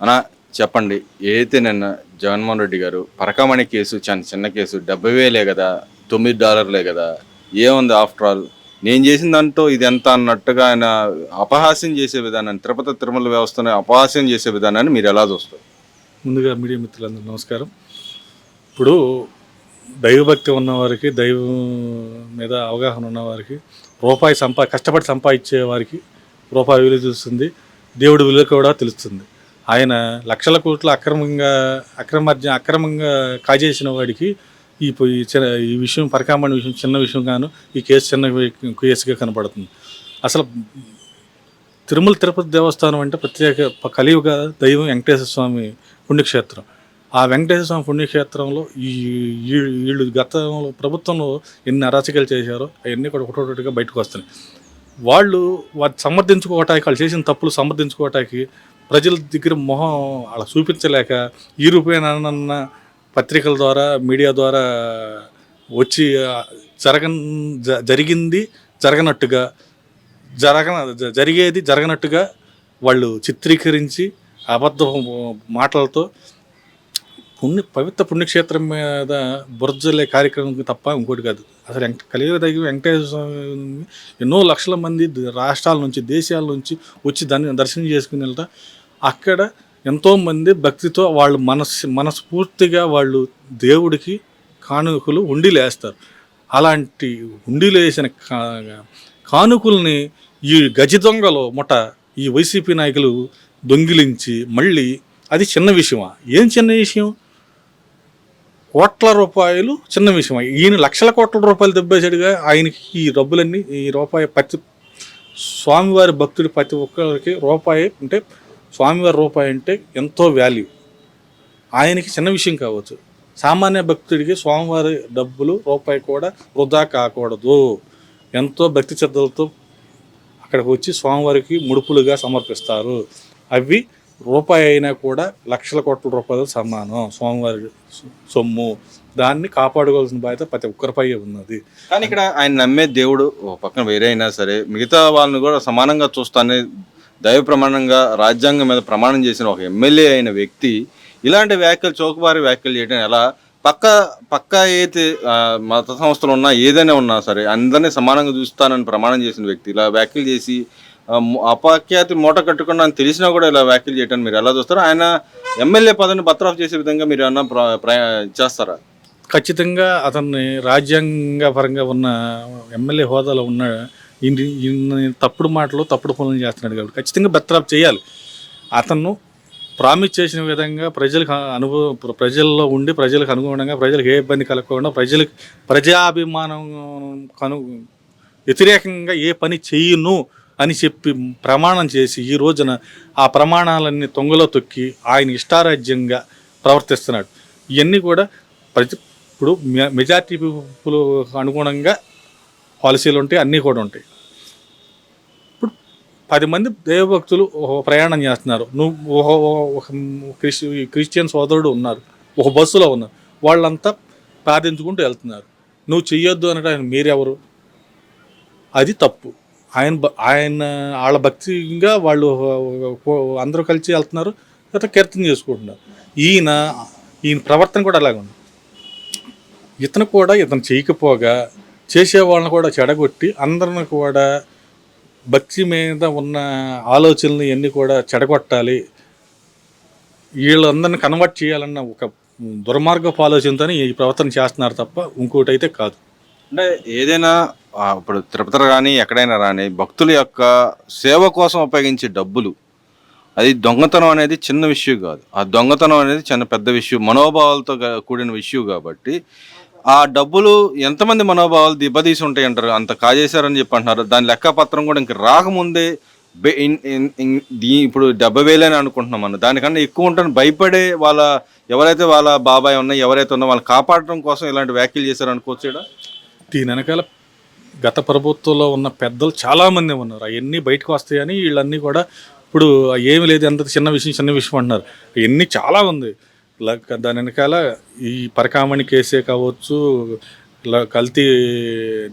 అనా చెప్పండి. ఏదైతే నిన్న జగన్మోహన్ రెడ్డి గారు పరకామణి కేసు చిన్న చిన్న కేసు డెబ్బై వేలే కదా తొమ్మిది డాలర్లే కదా ఏముంది ఆఫ్టర్ ఆల్ నేను చేసిన దాంట్లో ఇది ఎంత అన్నట్టుగా ఆయన అపహాస్యం చేసే విధానాన్ని తిరుపతి తిరుమల వ్యవస్థను అపహాస్యం చేసే విధానాన్ని మీరు ఎలా చూస్తారు? ముందుగా మీడియా మిత్రులందరూ నమస్కారం. ఇప్పుడు దైవభక్తి ఉన్నవారికి దైవం మీద అవగాహన ఉన్నవారికి రూపాయి సంపా కష్టపడి సంపాదించే వారికి రూపాయి విలువ తెలుస్తుంది. దేవుడి విలువ కూడా తెలుస్తుంది. ఆయన లక్షల కోట్లు అక్రమంగా అక్రమార్జన అక్రమంగా కాజేసిన వాడికి ఈ ఈ చిన్న ఈ విషయం పరికామణ విషయం చిన్న విషయం గాను ఈ కేసు చిన్న కేసుగా కనపడుతుంది. అసలు తిరుమల తిరుపతి దేవస్థానం అంటే ప్రత్యేక కలియుగ దైవం వెంకటేశ్వర స్వామి పుణ్యక్షేత్రం. ఆ వెంకటేశ్వర స్వామి పుణ్యక్షేత్రంలో ఈ ఈ- వీళ్ళు గతంలో ప్రభుత్వంలో ఎన్ని అరాచకాలు చేశారో అవన్నీ కూడా ఒకటొకటిగా బయటకు వస్తున్నాయి. వాళ్ళు వాటి సమర్థించుకోవటానికి వాళ్ళు చేసిన తప్పులు సమర్థించుకోవటానికి ప్రజల దగ్గర మొహం అలా చూపించలేక ఈ రూపాయనన్న పత్రికల ద్వారా మీడియా ద్వారా వచ్చి జరగ జరగన్ జ- జరిగింది జరగనట్టుగా జరగన జరిగేది జరగనట్టుగా వాళ్ళు చిత్రీకరించి అబద్ధ మాటలతో పుణ్య పవిత్ర పుణ్యక్షేత్రం మీద బురజలే కార్యక్రమం తప్ప ఇంకోటి కాదు. అసలు వెంక కలియుగ దగ్గర వెంకటేశ్వర స్వామి ఎన్నో లక్షల మంది రాష్ట్రాల నుంచి దేశాల నుంచి వచ్చి దాన్ని దర్శనం చేసుకుని వెళ్తా. అక్కడ ఎంతోమంది భక్తితో వాళ్ళు మనస్ మనస్ఫూర్తిగా వాళ్ళు దేవుడికి కానుకలు ఉండిలు వేస్తారు. అలాంటి ఉండిలు వేసిన కా- కానుకల్ని ఈ గజ దొంగలో ముఠ ఈ వైసీపీ నాయకులు దొంగిలించి మళ్ళీ అది చిన్న విషయమా? ఏం చిన్న విషయం? కోట్ల రూపాయలు చిన్న విషయం. ఈయన లక్షల కోట్ల రూపాయలు దెబ్బేసాడుగా ఆయనకి ఈ డబ్బులన్నీ ఈ రూపాయి ప్రతి స్వామివారి భక్తుడి ప్రతి ఒక్కరికి రూపాయి అంటే స్వామివారి రూపాయి అంటే ఎంతో వాల్యూ ఆయనకి చిన్న విషయం కావచ్చు. సామాన్య భక్తుడికి స్వామివారి డబ్బులు రూపాయి కూడా వృధా కాకూడదు. ఎంతో భక్తి శ్రద్ధలతో అక్కడికి వచ్చి స్వామివారికి ముడుపులుగా సమర్పిస్తారు. అవి రూపాయి అయినా కూడా లక్షల కోట్ల రూపాయలు సమానం. స్వామివారి సొమ్ము. దాన్ని కాపాడుకోవాల్సిన బాధ్యత ప్రతి ఒక్కరిపై ఉన్నది. కానీ ఇక్కడ ఆయన నమ్మే దేవుడు పక్కన వేరే అయినా సరే మిగతా వాళ్ళని కూడా సమానంగా చూస్తానే దైవ ప్రమాణంగా రాజ్యాంగం మీద ప్రమాణం చేసిన ఒక ఎమ్మెల్యే అయిన వ్యక్తి ఇలాంటి వ్యాఖ్యలు చౌకబారి వ్యాఖ్యలు చేయడం ఎలా? పక్క పక్క అయితే మత సంస్థలు ఉన్నా ఏదైనా ఉన్నా సరే అందరినీ సమానంగా చూస్తానని ప్రమాణం చేసిన వ్యక్తి ఇలా వ్యాఖ్యలు చేసి అపఖ్యాతి మూట కట్టుకున్నా అని తెలిసినా కూడా ఇలా వ్యాఖ్యలు చేయడానికి మీరు ఎలా చూస్తారు? ఆయన ఎమ్మెల్యే పదవిని బత్రాఫ్ చేసే విధంగా మీరు ఏమన్నా ప్ర- చేస్తారా? ఖచ్చితంగా అతన్ని రాజ్యాంగ పరంగా ఉన్న ఎమ్మెల్యే హోదాలో ఉన్న ఇన్ని తప్పుడు మాటలు తప్పుడు పనులు చేస్తున్నాడు కాబట్టి ఖచ్చితంగా బెత్తరాప్ చేయాలి. అతను ప్రామిస్ చేసిన విధంగా ప్రజలకు అనుభవ ప్రజల్లో ఉండి ప్రజలకు అనుగుణంగా ప్రజలకు ఏ ఇబ్బంది కలగకుండా ప్రజలకు ప్రజాభిమానం కను వ్యతిరేకంగా ఏ పని చేయను అని చెప్పి ప్రమాణం చేసి ఈ రోజున ఆ ప్రమాణాలన్నీ తొంగలో తొక్కి ఆయన ఇష్టారాజ్యంగా ప్రవర్తిస్తున్నాడు. ఇవన్నీ కూడా ప్రతి ఇప్పుడు మెజార్టీ పీపుల్ అనుగుణంగా పాలసీలు ఉంటాయి అన్నీ కూడా ఉంటాయి. ఇప్పుడు పది మంది దేవభక్తులు ప్రయాణం చేస్తున్నారు. నువ్వు క్రిస్ క్రిస్టియన్ సోదరుడు ఉన్నారు. ఒక బస్సులో ఉన్నారు. వాళ్ళంతా ప్రార్థించుకుంటూ వెళ్తున్నారు. నువ్వు చెయ్యొద్దు అనడానికి మీరెవరు? అది తప్పు. ఆయన భ- ఆయన వాళ్ళ భక్తిగా వాళ్ళు అందరూ కలిసి వెళ్తున్నారు. తర్వాత కీర్తన చేసుకుంటున్నారు. ఈయన ఈయన ప్రవర్తన కూడా అలాగే ఉంది. ఇతను కూడా ఇతను చేయకపోగా చేసే వాళ్ళని కూడా చెడగొట్టి అందరిని కూడా భక్తి మీద ఉన్న ఆలోచనలు ఇవన్నీ కూడా చెడగొట్టాలి. వీళ్ళందరిని కన్వర్ట్ చేయాలన్న ఒక దుర్మార్గపు ఆలోచనతోనే ఈ ప్రవర్తన చేస్తున్నారు తప్ప ఇంకోటి అయితే కాదు. అంటే ఏదైనా ఇప్పుడు తిరుపతి కానీ ఎక్కడైనా రాని భక్తుల యొక్క సేవ కోసం ఉపయోగించే డబ్బులు అది దొంగతనం అనేది చిన్న విషయం కాదు. ఆ దొంగతనం అనేది చిన్న పెద్ద విషయం మనోభావాలతో కూడిన విషయం కాబట్టి ఆ డబ్బులు ఎంతమంది మనోభావాలు దిబ్బదీసి ఉంటాయి అంటారు అంత కాజేశారని చెప్పి అంటున్నారు. దాని లెక్కపత్రం కూడా ఇంక రాకముందే ఇన్- దీ ఇప్పుడు డెబ్బై వేలని అనుకుంటున్నాం మనం. దానికన్నా ఎక్కువ ఉంటాను భయపడే వాళ్ళ ఎవరైతే వాళ్ళ బాబాయ్ ఉన్నా ఎవరైతే ఉన్నా వాళ్ళని కాపాడడం కోసం ఇలాంటి వ్యాఖ్యలు చేశారు అనుకోవచ్చు దీని వెనకాల గత ప్రభుత్వంలో ఉన్న పెద్దలు చాలామంది ఉన్నారు. అవన్నీ బయటకు వస్తాయని వీళ్ళన్నీ కూడా ఇప్పుడు ఏమి లేదు ఎంత చిన్న విషయం చిన్న విషయం అంటున్నారు. ఇవన్నీ చాలా ఉంది. ఇలా దాని వెనకాల ఈ పరకామణి కేసే కావచ్చు ఇలా కల్తీ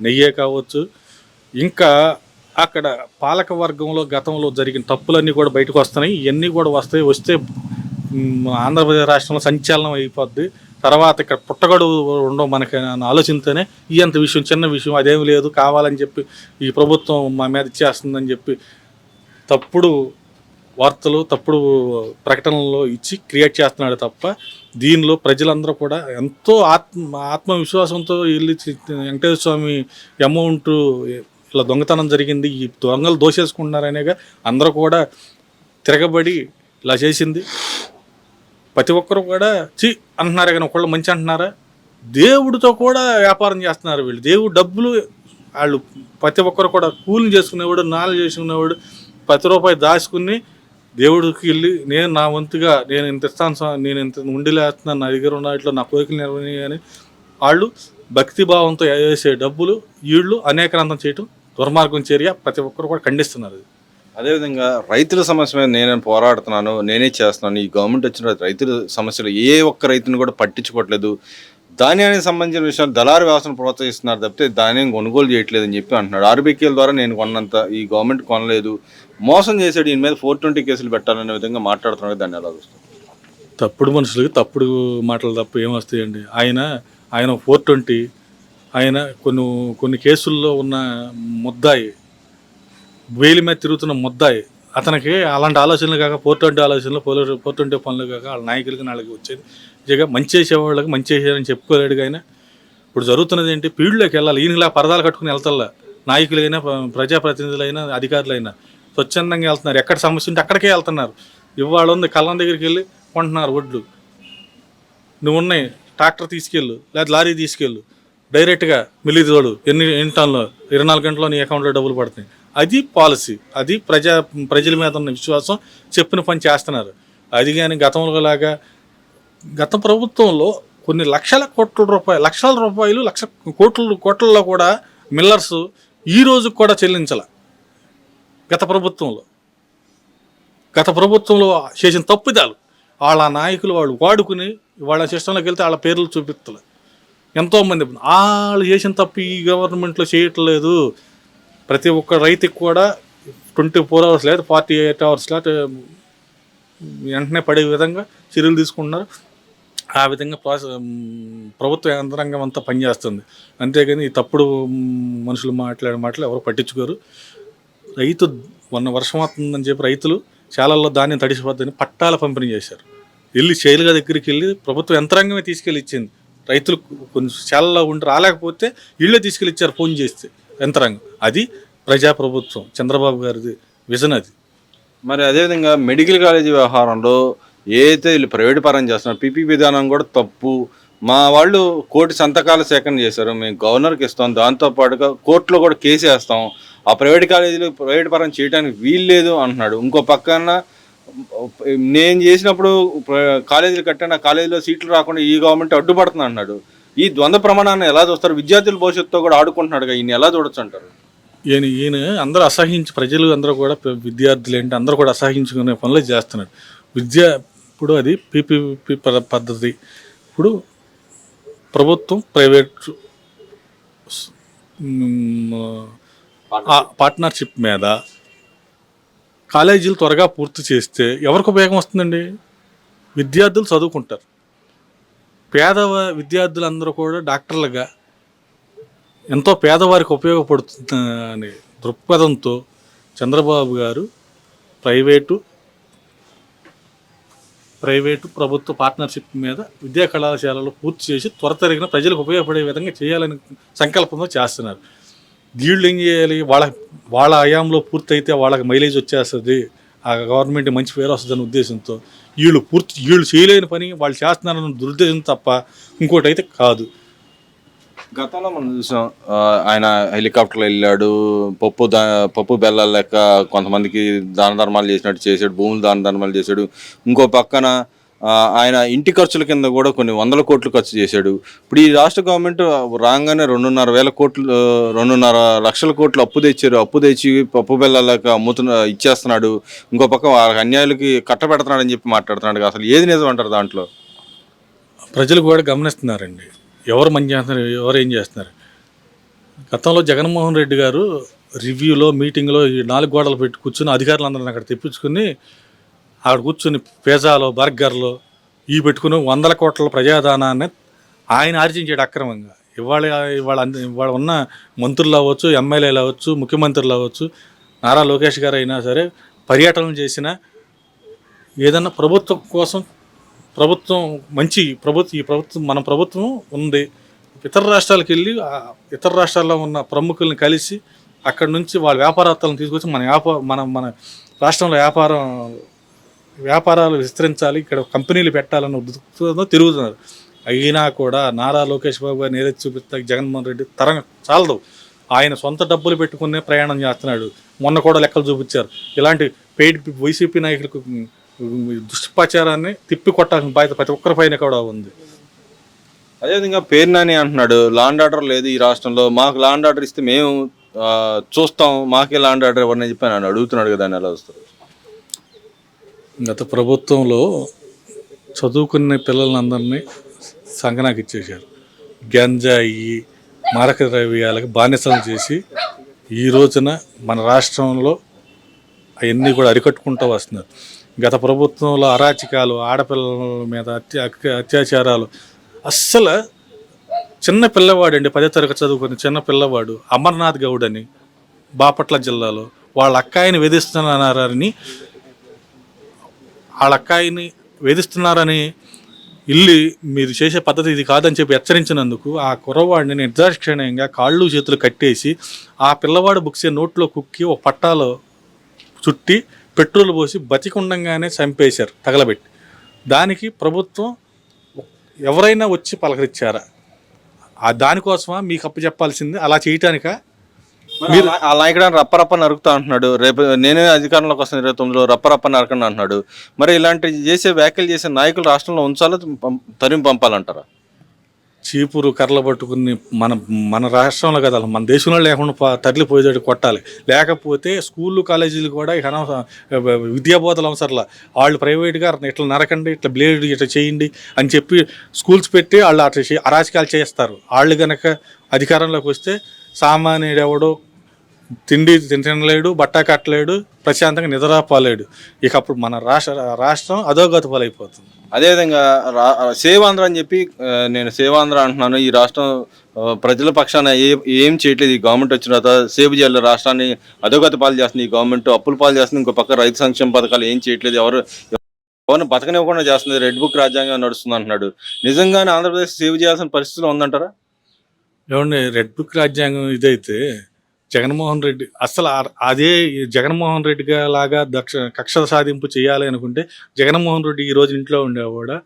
నెయ్యే కావచ్చు ఇంకా అక్కడ పాలక వర్గంలో గతంలో జరిగిన తప్పులన్నీ కూడా బయటకు వస్తున్నాయి. ఇవన్నీ కూడా వస్తాయి వస్తే ఆంధ్రప్రదేశ్ రాష్ట్రంలో సంచలనం అయిపోద్ది. తర్వాత ఇక్కడ పుట్టగడు ఉండవు మనకి అని ఆలోచనతోనే ఈ అంత విషయం చిన్న విషయం అదేం లేదు కావాలని చెప్పి ఈ ప్రభుత్వం మా మీద ఇచ్చేస్తుందని చెప్పి తప్పుడు వార్తలు తప్పుడు ప్రకటనలు ఇచ్చి క్రియేట్ చేస్తున్నాడు తప్ప దీనిలో ప్రజలందరూ కూడా ఎంతో ఆత్మ ఆత్మవిశ్వాసంతో వెళ్ళి వెంకటేశ్వర స్వామి అమౌంట్ ఇలా దొంగతనం జరిగింది ఈ దొంగలు దోషేసుకుంటున్నారనేగా అందరూ కూడా తిరగబడి ఇలా చేసింది. ప్రతి ఒక్కరు కూడా చి అంటున్నారు కానీ ఒకళ్ళు మంచి అంటున్నారా? దేవుడితో కూడా వ్యాపారం చేస్తున్నారు వీళ్ళు. దేవుడు డబ్బులు వాళ్ళు ప్రతి ఒక్కరు కూడా కూలింగ్ చేసుకునేవాడు నాలు చేసుకునేవాడు ప్రతి రూపాయి దాచుకుని దేవుడికి వెళ్ళి నేను నా వంతుగా నేను ఇంత ఇస్తాను నేను ఇంత ఉండిలేస్తున్నాను నా దగ్గర ఉన్న వాటిలో నా కోరికలు నిర్వహణ అని వాళ్ళు భక్తి భావంతో వేసే డబ్బులు వీళ్ళు అనేకరంతం చేయటం దుర్మార్గం చర్య ప్రతి ఒక్కరు కూడా ఖండిస్తున్నారు. అదేవిధంగా రైతుల సమస్య మీద నేనే పోరాడుతున్నాను నేనే చేస్తున్నాను. ఈ గవర్నమెంట్ వచ్చిన రైతుల సమస్యలు ఏ ఒక్క రైతుని కూడా పట్టించుకోవట్లేదు. ధాన్యానికి సంబంధించిన విషయాలు దళారు వ్యవస్థను ప్రోత్సహిస్తున్నారు తప్పితే ధాన్యం కొనుగోలు చేయట్లేదు అని చెప్పి అంటున్నాడు. ఆర్బీకేల ద్వారా నేను కొన్నంత ఈ గవర్నమెంట్ కొనలేదు. మోసం చేసాడు దీని మీద ఫోర్ ట్వంటీ కేసులు పెట్టాలనే విధంగా మాట్లాడుతున్నాడు. దాన్ని ఎలా చూస్తుంది తప్పుడు మనుషులకి తప్పుడు మాటలు తప్ప ఏమొస్తాయండి ఆయన ఆయన ఫోర్ ట్వంటీ ఆయన కొన్ని కొన్ని కేసుల్లో ఉన్న ముద్దాయి వేలి మీద తిరుగుతున్న ముద్దాయి. అతనికి అలాంటి ఆలోచనలు కాక ఫోర్ ఆలోచనలు ఫోర్ ఫోర్ పనులు కాక వాళ్ళ నాయకులకి వాళ్ళకి వచ్చేది. ఇక మంచి చేసేవాళ్ళకి మంచి చేసేయాలని చెప్పుకోలేడు కానీ ఇప్పుడు జరుగుతున్నది ఏంటి? ఫీల్డ్లోకి వెళ్ళాలి. ఈయనలా పరదాలు కట్టుకుని వెళ్తాలా నాయకులైనా ప్రజాప్రతినిధులైనా అధికారులైనా స్వచ్ఛందంగా వెళ్తున్నారు. ఎక్కడ సమస్య ఉంటే అక్కడికే వెళ్తున్నారు. ఇవాళ ఉంది కళ్ళం దగ్గరికి వెళ్ళి కొంటున్నారు ఒడ్లు. నువ్వు ఉన్నాయి ట్రాక్టర్ తీసుకెళ్ళు లేదా లారీ తీసుకెళ్ళు. డైరెక్ట్గా మిల్లి తోడు ఎన్ని ఎన్ని టన్నులు? ఇరవై నాలుగు గంటల్లో నీ అకౌంట్లో డబ్బులు పడుతున్నాయి. అది పాలసీ. అది ప్రజా ప్రజల మీద ఉన్న విశ్వాసం చెప్పిన పని చేస్తున్నారు. అది కానీ గతంలో లాగా గత ప్రభుత్వంలో కొన్ని లక్షల కోట్ల రూపాయలు లక్షల రూపాయలు లక్ష కోట్ల కోట్లలో కూడా మిల్లర్స్ ఈ రోజు కూడా చెల్లించాల. గత ప్రభుత్వంలో. గత ప్రభుత్వంలో చేసిన తప్పిదాలు. వాళ్ళ నాయకులు వాళ్ళు వాడుకుని వాళ్ళ సిస్టంలోకి వెళ్తే వాళ్ళ పేర్లు చూపిస్తలే ఎంతోమంది వాళ్ళు చేసిన తప్పు ఈ గవర్నమెంట్లో చేయట్లేదు. ప్రతి ఒక్క రైతుకి కూడా ట్వంటీ ఫోర్ అవర్స్ లేదా ఫార్టీ ఎయిట్ అవర్స్ లేదా వెంటనే పడే విధంగా చర్యలు తీసుకుంటున్నారు. ఆ విధంగా ప్రాసెస్ ప్రభుత్వ యంత్రాంగం అంతా పనిచేస్తుంది. అంతేగాని ఈ తప్పుడు మనుషులు మాట్లాడే మాటలు ఎవరు పట్టించుకోరు. రైతు మొన్న వర్షం అవుతుందని చెప్పి రైతులు చాలల్లో ధాన్యం తడిసిపోద్దని పట్టాల పంపిణీ చేశారు. వెళ్ళి శైలుగ దగ్గరికి వెళ్ళి ప్రభుత్వ యంత్రాంగమే తీసుకెళ్ళి ఇచ్చింది. రైతులు కొంచెం చాలలో ఉండి రాలేకపోతే ఇళ్ళే తీసుకెళ్ళి ఇచ్చారు ఫోన్ చేస్తే. యంత్రాంగం. అది ప్రజాప్రభుత్వం చంద్రబాబు గారిది విజన్ అది. మరి అదేవిధంగా మెడికల్ కాలేజీ వ్యవహారంలో ఏదైతే వీళ్ళు ప్రైవేట్ పరం చేస్తున్నారు పీపీ విధానం కూడా తప్పు. మా వాళ్ళు కోటి సంతకాల సేకరణ చేశారు మేము గవర్నర్కి ఇస్తాం దాంతో పాటుగా కోర్టులో కూడా కేసు వేస్తాం. ఆ ప్రైవేట్ కాలేజీలు ప్రైవేట్ పరం చేయడానికి వీలు లేదు అంటున్నాడు. ఇంకో పక్కన నేను చేసినప్పుడు ప్ర- కాలేజీలు కట్టాను ఆ కాలేజీలో సీట్లు రాకుండా ఈ గవర్నమెంట్ అడ్డుపడుతుంది అన్నాడు ఈ ద్వంద్వ ప్రమాణాన్ని ఎలా చూస్తారు? విద్యార్థుల భవిష్యత్తుతో కూడా ఆడుకుంటున్నాడు ఈయన ఎలా చూడొచ్చు అంటారు? ఈయన ఈయన అందరూ అసహించి ప్రజలు అందరూ కూడా విద్యార్థులు ఏంటి అందరూ కూడా అసహించుకునే పనులు చేస్తున్నారు. విద్య ఇప్పుడు అది పీపీపీ పద్ధతి. ఇప్పుడు ప్రభుత్వం ప్రైవేట్ పార్ట్నర్షిప్ మీద కాలేజీలు త్వరగా పూర్తి చేస్తే ఎవరికి ఉపయోగం వస్తుందండి? విద్యార్థులు చదువుకుంటారు. పేద విద్యార్థులందరూ కూడా డాక్టర్లుగా ఎంతో పేదవారికి ఉపయోగపడుతుందనే దృక్పథంతో చంద్రబాబు గారు ప్రైవేటు ప్రైవేటు ప్రభుత్వ పార్ట్నర్షిప్ మీద విద్యా కళాశాలలు పూర్తి చేసి త్వరతరిగిన ప్రజలకు ఉపయోగపడే విధంగా చేయాలని సంకల్పంతో చేస్తున్నారు. వీళ్ళు ఏం చేయాలి? వాళ్ళ వాళ్ళ హయాంలో పూర్తయితే వాళ్ళకి మైలేజ్ వచ్చేస్తుంది. ఆ గవర్నమెంట్ మంచి పేరు వస్తుందనే ఉద్దేశంతో వీళ్ళు పూర్తి వీళ్ళు చేయలేని పని వాళ్ళు చేస్తున్నారన్న దురుద్దేశం తప్ప ఇంకోటి అయితే కాదు. గతంలో మనం చూసాం ఆయన హెలికాప్టర్లో వెళ్ళాడు పప్పు దా పప్పు బెల్లాలు లెక్క కొంతమందికి దాన ధర్మాలు చేసినట్టు చేశాడు భూములు దాన ధర్మాలు చేశాడు. ఇంకో పక్కన ఆయన ఇంటి ఖర్చుల కింద కూడా కొన్ని వందల కోట్లు ఖర్చు చేశాడు. ఇప్పుడు ఈ రాష్ట్ర గవర్నమెంట్ రాగానే రెండున్నర వేల కోట్లు రెండున్నర లక్షల కోట్లు అప్పు తెచ్చారు. అప్పు తెచ్చి పప్పు బెల్లాలకు అమ్ముతున్న ఇచ్చేస్తున్నాడు. ఇంకో పక్క అన్యాయాలకి అన్యాయులకి కట్టబెడుతున్నాడు అని చెప్పి మాట్లాడుతున్నాడు. అసలు ఏది నిజం అంటారు దాంట్లో? ప్రజలు కూడా గమనిస్తున్నారండి. ఎవరు మంచి చేస్తున్నారు ఎవరు ఏం చేస్తున్నారు? గతంలో జగన్మోహన్ రెడ్డి గారు రివ్యూలో మీటింగ్లో ఈ నాలుగు గోడలు పెట్టి కూర్చుని అధికారులందరిని అక్కడ తెప్పించుకుని ఆవిడ కూర్చుని పిజ్జాలో బర్గర్లో ఈ పెట్టుకుని వందల కోట్ల ప్రజాదానాన్ని ఆయన ఆర్జించాడు అక్రమంగా. ఇవాళ ఇవాళ ఇవాళ ఉన్న మంత్రులు అవ్వచ్చు ఎమ్మెల్యేలు అవ్వచ్చు ముఖ్యమంత్రులు అవ్వచ్చు నారా లోకేష్ గారు అయినా సరే పర్యటనలు చేసిన ఏదన్నా ప్రభుత్వం కోసం ప్రభుత్వం మంచి ప్రభుత్వం ఈ ప్రభుత్వం మన ప్రభుత్వం ఉంది. ఇతర రాష్ట్రాలకు వెళ్ళి ఇతర రాష్ట్రాల్లో ఉన్న ప్రముఖుల్ని కలిసి అక్కడ నుంచి వాళ్ళ వ్యాపారవేత్తలను తీసుకొచ్చి మన వ్యాపార మన మన రాష్ట్రంలో వ్యాపారం వ్యాపారాలు విస్తరించాలి ఇక్కడ కంపెనీలు పెట్టాలన్న ఉద్దేశంతో తిరుగుతున్నారు. అయినా కూడా నారా లోకేష్ బాబు గారు ఏదైతే చూపిస్తా జగన్మోహన్ రెడ్డి తరం చాలదు. ఆయన సొంత డబ్బులు పెట్టుకునే ప్రయాణం చేస్తున్నాడు. మొన్న కూడా లెక్కలు చూపించారు. ఇలాంటి పెయిడ్ వైసీపీ నాయకులకు దుష్ప్రచారాన్ని తిప్పి కొట్టాల్సిన బాధ్యత ప్రతి ఒక్కరి పైన కూడా ఉంది. అదేవిధంగా పేరు నాని అంటున్నాడు లాండ్ ఆర్డర్ లేదు ఈ రాష్ట్రంలో మాకు లాండ్ ఆర్డర్ ఇస్తే మేము చూస్తాం మాకే లాండ్ ఆర్డర్ ఎవరిని చెప్పి నన్ను అడుగుతున్నాడు కదా అని ఎలా వస్తారు గత ప్రభుత్వంలో చదువుకునే పిల్లలందరినీ సంగనాకి ఇచ్చేశారు. గంజాయి మారక ద్రవ్యాలకు బానిసలు చేసి ఈ రోజున మన రాష్ట్రంలో అవన్నీ కూడా అరికట్టుకుంటూ వస్తున్నారు. గత ప్రభుత్వంలో అరాచకాలు ఆడపిల్లల మీద అత్య- అత్యాచారాలు. అస్సలు చిన్న పిల్లవాడు అండి పదో తరగతి చదువుకుని చిన్న పిల్లవాడు అమర్నాథ్ గౌడ్ అని బాపట్ల జిల్లాలో వాళ్ళ అక్కాయిని వేధిస్తున్నారని వాళ్ళ అక్కాయిని వేధిస్తున్నారని ఇల్లి మీరు చేసే పద్ధతి ఇది కాదని చెప్పి హెచ్చరించినందుకు ఆ కుర్రవాడిని నిర్దాక్షిణ్యంగా కాళ్ళు చేతులు కట్టేసి ఆ పిల్లవాడు బుక్సే నోట్లో కుక్కి ఒక పట్టాలో చుట్టి పెట్రోల్ పోసి బతికుండంగానే చంపేశారు తగలబెట్టి. దానికి ప్రభుత్వం ఎవరైనా వచ్చి పలకరించారా ఆ దానికోసమా మీకు అప్పు చెప్పాల్సింది? అలా చేయటానికా? మీరు ఆ నాయకుడు రప్పరప్ప నరుకుతా అంటున్నాడు. రేపు నేనే అధికారంలోకి వస్తాను ఇరవై తొమ్మిదిలో రప్పరప్ప నరకండి అంటున్నాడు. మరి ఇలాంటి చేసే వ్యాఖ్యలు చేసే నాయకులు రాష్ట్రంలో ఉంచాలో? పం- తరిమి పంపాలంటారా? చీపురు కర్రలు పట్టుకుని మన మన రాష్ట్రంలో కదా మన దేశంలో లేకుండా తరలిపోయేటట్టు కొట్టాలి. లేకపోతే స్కూళ్ళు కాలేజీలు కూడా ఇక అనవసరం విద్యాబోధలు అవసరంలా. వాళ్ళు ప్రైవేట్గా ఇట్లా నరకండి ఇట్లా బ్లేడ్ ఇట్లా చేయండి అని చెప్పి స్కూల్స్ పెట్టి వాళ్ళు అట్లా అరాచకాలు చేస్తారు. వాళ్ళు కనుక అధికారంలోకి వస్తే సామాన్యుడు ఎవడో తిండి తినలేడు బట్ట కట్టలేడు ప్రశాంతంగా నిద్రపోలేడు. ఇక అప్పుడు మన రాష్ట్ర రాష్ట్రం అధోగతి పాలైపోతుంది అదేవిధంగా రా సేవాంధ్ర అని చెప్పి నేను సేవాంధ్ర అంటున్నాను. ఈ రాష్ట్రం ప్రజల పక్షాన ఏ ఏం చేయట్లేదు. ఈ గవర్నమెంట్ వచ్చిన తర్వాత సేవ్ చేయాలి రాష్ట్రాన్ని అధోగతి పాలు చేస్తుంది. ఈ గవర్నమెంట్ అప్పుల పాలు చేస్తుంది. ఇంకో పక్క రైతు సంక్షేమ పథకాలు ఏం చేయట్లేదు. ఎవరు ఎవరిని బతకనివ్వకుండా చేస్తుంది. రెడ్ బుక్ రాజ్యాంగం నడుస్తుంది అంటున్నాడు. నిజంగానే ఆంధ్రప్రదేశ్ సేవ్ చేయాల్సిన పరిస్థితిలో ఉందంటారా? ఏమండి రెడ్ బుక్ రాజ్యాంగం ఇదైతే జగన్మోహన్ రెడ్డి అసలు అదే ఈ జగన్మోహన్ రెడ్డి లాగా దక్ష కక్ష సాధింపు చేయాలి అనుకుంటే జగన్మోహన్ రెడ్డి ఈ రోజు ఇంట్లో ఉండేవాడా?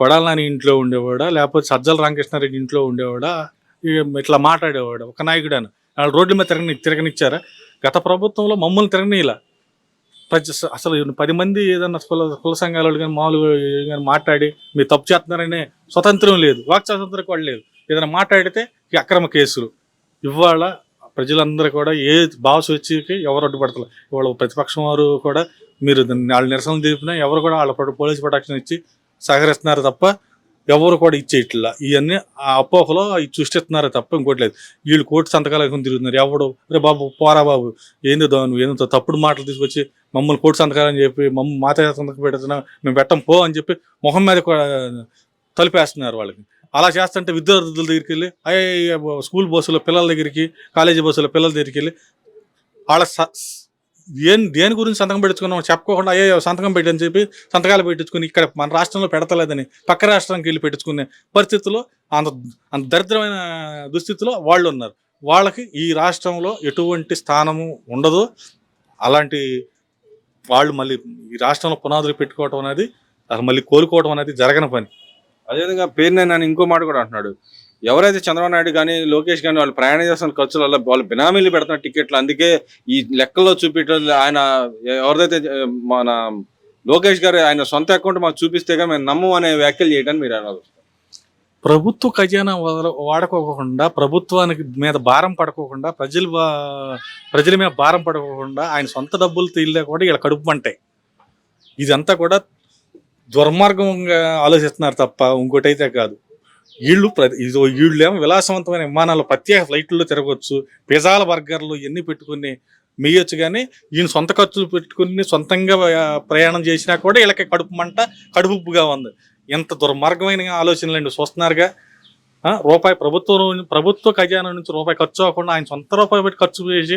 కొడాల నాని ఇంట్లో ఉండేవాడా? లేకపోతే సజ్జల రామకృష్ణారెడ్డి ఇంట్లో ఉండేవాడా? ఇట్లా మాట్లాడేవాడు? ఒక నాయకుడు అని వాళ్ళు రోడ్ల మీద తిరగని తిరగనిచ్చారా? గత ప్రభుత్వంలో మమ్మల్ని తిరగనీలా. ప్రజ అసలు పది మంది ఏదన్నా కుల కుల సంఘాల వాళ్ళు కానీ మామూలుగా కానీ మాట్లాడి మీరు తప్పు చేస్తున్నారనే స్వతంత్రం లేదు. వాక్ స్వాతంత్రం కూడా లేదు. ఏదైనా మాట్లాడితే అక్రమ కేసులు. ఇవాళ ప్రజలందరూ కూడా ఏ భావసూచికి ఎవరు అడ్డుపడతారు ఇవాళ ప్రతిపక్షం వారు కూడా మీరు వాళ్ళు వాళ్ళ తెలిపినా ఎవరు కూడా వాళ్ళ ప్రొ- పోలీస్ ప్రొటెక్షన్ ఇచ్చి సహకరిస్తున్నారు తప్ప ఎవరు కూడా ఇచ్చేయట్లా. ఇవన్నీ ఆ అపోహలో ఇవి సృష్టిస్తున్నారు తప్ప ఇంకోటి లేదు. వీళ్ళు కోర్టు సంతకాలు తిరుగుతున్నారు. ఎవడు? రే బాబు పోరా బాబు. ఏంది దో నువ్వు ఏందో తప్పుడు మాటలు తీసుకొచ్చి మమ్మల్ని కోర్టు సంతకాలని చెప్పి మమ్మల్ని మాత సంతకం పెడుతున్నా మేము పెట్టం పో అని చెప్పి మొహం మీద కూడా తలిపేస్తున్నారు వాళ్ళకి. అలా చేస్తుంటే విద్యార్థుల దగ్గరికి వెళ్ళి అయ్యే స్కూల్ బస్సులో పిల్లల దగ్గరికి కాలేజీ బస్సులో పిల్లల దగ్గరికి వెళ్ళి వాళ్ళ స- ఏం దేని గురించి సంతకం పెట్టించుకున్నాం చెప్పుకోకుండా అయ్యో సంతకం పెట్టని చెప్పి సంతకాలు పెట్టించుకుని ఇక్కడ మన రాష్ట్రంలో పెడతలేదని పక్క రాష్ట్రానికి వెళ్ళి పెట్టించుకునే పరిస్థితుల్లో అంత అంత దరిద్రమైన దుస్థితిలో వాళ్ళు ఉన్నారు. వాళ్ళకి ఈ రాష్ట్రంలో ఎటువంటి స్థానము ఉండదు. అలాంటి వాళ్ళు మళ్ళీ ఈ రాష్ట్రంలో పునాదులు పెట్టుకోవటం అనేది అసలు మళ్ళీ కోలుకోవడం అనేది జరగని పని. అదేవిధంగా పేరు నన్ను ఇంకో మాట కూడా అంటున్నాడు. ఎవరైతే చంద్రబాబు నాయుడు కానీ లోకేష్ కానీ వాళ్ళు ప్రయాణం చేస్తున్న ఖర్చుల వల్ల వాళ్ళు బినామీలు పెడుతున్న టికెట్లు అందుకే ఈ లెక్కల్లో చూపించడం ఆయన ఎవరిదైతే మన లోకేష్ గారు ఆయన సొంత అకౌంట్ మాకు చూపిస్తే మేము నమ్మం అనే వ్యాఖ్యలు చేయడానికి మీరు అన్నారు ప్రభుత్వ ఖజానా వాడుకోకుండా ప్రభుత్వానికి మీద భారం పడుకోకుండా ప్రజలు బా- ప్రజల మీద భారం పడుకోకుండా ఆయన సొంత డబ్బులు ఇల్లే కూడా ఇలా కడుపు మంటాయి ఇదంతా కూడా దుర్మార్గంగా ఆలోచిస్తున్నారు తప్ప ఇంకోటైతే కాదు. వీళ్ళు ప్రతి ఇది వీళ్ళు ఏమో విలాసవంతమైన విమానాలు ప్రత్యేక ఫ్లైట్లో తిరగవచ్చు పిజాల బర్గర్లు ఇవన్నీ పెట్టుకుని మేయొచ్చు కానీ ఈయన సొంత ఖర్చులు పెట్టుకుని సొంతంగా ప్రయాణం చేసినా కూడా వీళ్ళకి కడుపు మంట కడుపుగా ఉంది. ఎంత దుర్మార్గమైన ఆలోచనలు అండి. చూస్తున్నారుగా రూపాయి ప్రభుత్వం ప్రభుత్వ ఖజానా నుంచి రూపాయి ఖర్చు అవ్వకుండా ఆయన సొంత రూపాయి పెట్టి ఖర్చు చేసి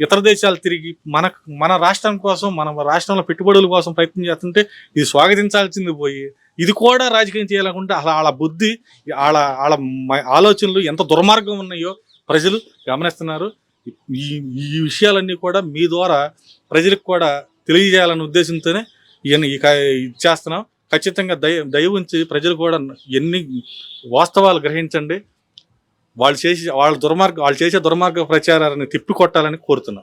ఇతర దేశాలు తిరిగి మన మన రాష్ట్రం కోసం మన రాష్ట్రంలో పెట్టుబడుల కోసం ప్రయత్నం చేస్తుంటే ఇది స్వాగతించాల్సింది పోయి ఇది కూడా రాజకీయం చేయాలనుకుంటే అలా వాళ్ళ బుద్ధి వాళ్ళ వాళ్ళ ఆలోచనలు ఎంత దుర్మార్గం ఉన్నాయో ప్రజలు గమనిస్తున్నారు. ఈ ఈ విషయాలన్నీ కూడా మీ ద్వారా ప్రజలకు కూడా తెలియజేయాలనే ఉద్దేశంతోనే ఇవన్నీ ఇక చేస్తున్నాం. ఖచ్చితంగా దయ దయ ఉంచి ప్రజలు కూడా ఎన్ని వాస్తవాలు గ్రహించండి. వాళ్ళు చేసి వాళ్ళ దుర్మార్గ వాళ్ళు చేసే దుర్మార్గ ప్రచారాన్ని తిప్పికొట్టాలని కోరుతున్నాం.